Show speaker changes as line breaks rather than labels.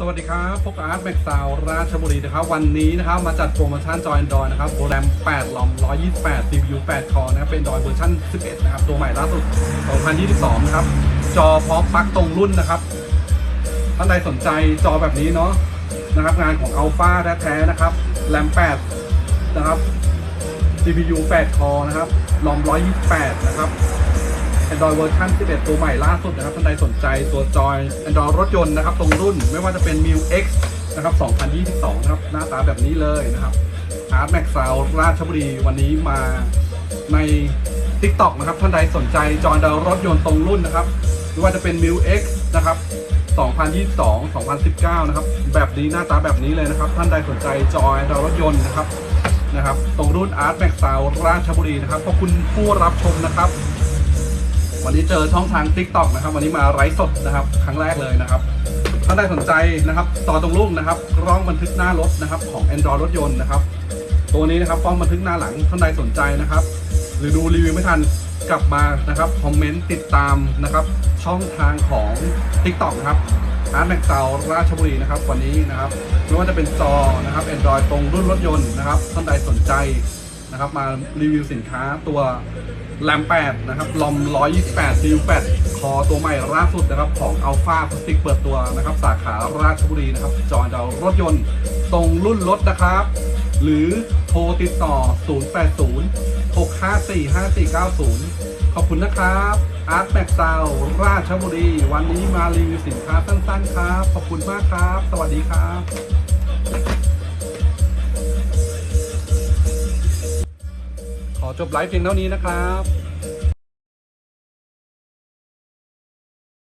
สวัสดีครับพบกับอาร์ตแม็กซาวราชบุรีนะครับ วันนี้นะครับมาจัดโปรโมชั่นจอย Android นะครับโปรแรม 8 ลอม 128 CPU 8 คอนะครับ เป็น Android เวอร์ชัน11 นะครับ ตัวใหม่ล่าสุด 2022 นะครับ จอพร้อมปลั๊กตรงรุ่นนะครับ ท่านใดสนใจจอแบบนี้เนาะนะครับ งานของ Alpha แท้ๆนะครับ แรม 8 นะครับ CPU 8 คอนะครับ ลอม 128 นะครับ Android เวอร์ชัน11 ตัวใหม่ล่าสุดนะครับท่านใดสนใจตัวจอย Android รถยนต์นะครับตรงรุ่นไม่ว่าจะเป็น m i u X นะครับ 2022 นะครับ หน้าตาแบบนี้เลยนะครับ Art Max Sound ราชบุรีวันนี้มาใน TikTok นะครับ ท่านใดสนใจจอย Android รถยนต์ตรงรุ่นนะครับไม่ว่าจะเป็น m i u X นะครับ 2022 2019 นะครับ แบบนี้หน้าตาแบบนี้เลยนะครับ ท่านใดสนใจจอย Android รถยนต์นะครับนะครับ ตรงรุ่น Art Max Sound ราชบุรีนะครับขอบคุณผู้รับชมนะครับ วันนี้เจอช่องทาง Tik t o k นะครับ วันนี้มาไลฟ์สดนะครับ ครั้งแรกเลยนะครับ ถ้าได้สนใจนะครับ ต่อตรงรุ่นนะครับกล้องบันทึกหน้ารถนะครับ ของ Android รถยนต์นะครับ ตัวนี้นะครับกล้องบันทึกหน้าหลังท่านใดสนใจนะครับ หรือดูรีวิวไม่ทันกลับมานะครับคอมเมนต์ติดตามนะครับ ช่องทางของ Tik t o k นะครับอาร์ตแม็กซาราชบุรีนะครับวันนี้นะครับไม่ว่าจะเป็นจอนะครับ Android ตรงรุ่นรถยนต์นะครับท่านใดสนใจ นะครับมารีวิวสินค้าตัวแรม8นะครับลอม 128 CPU 8คอตัวใหม่ล่าสุดนะครับของ Alpha Plastic เปิดตัวนะครับ สาขาราชบุรีนะครับ จอยดาวรถยนต์ตรงรุ่นรถนะครับ หรือโทรติดต่อ 080 654 5490 ขอบคุณนะครับอาร์ตแม็กซาวราชบุรี วันนี้มารีวิวสินค้าสั้นๆครับ ขอบคุณมากครับ สวัสดีครับ จบไลฟ์เพียงเท่านี้นะครับ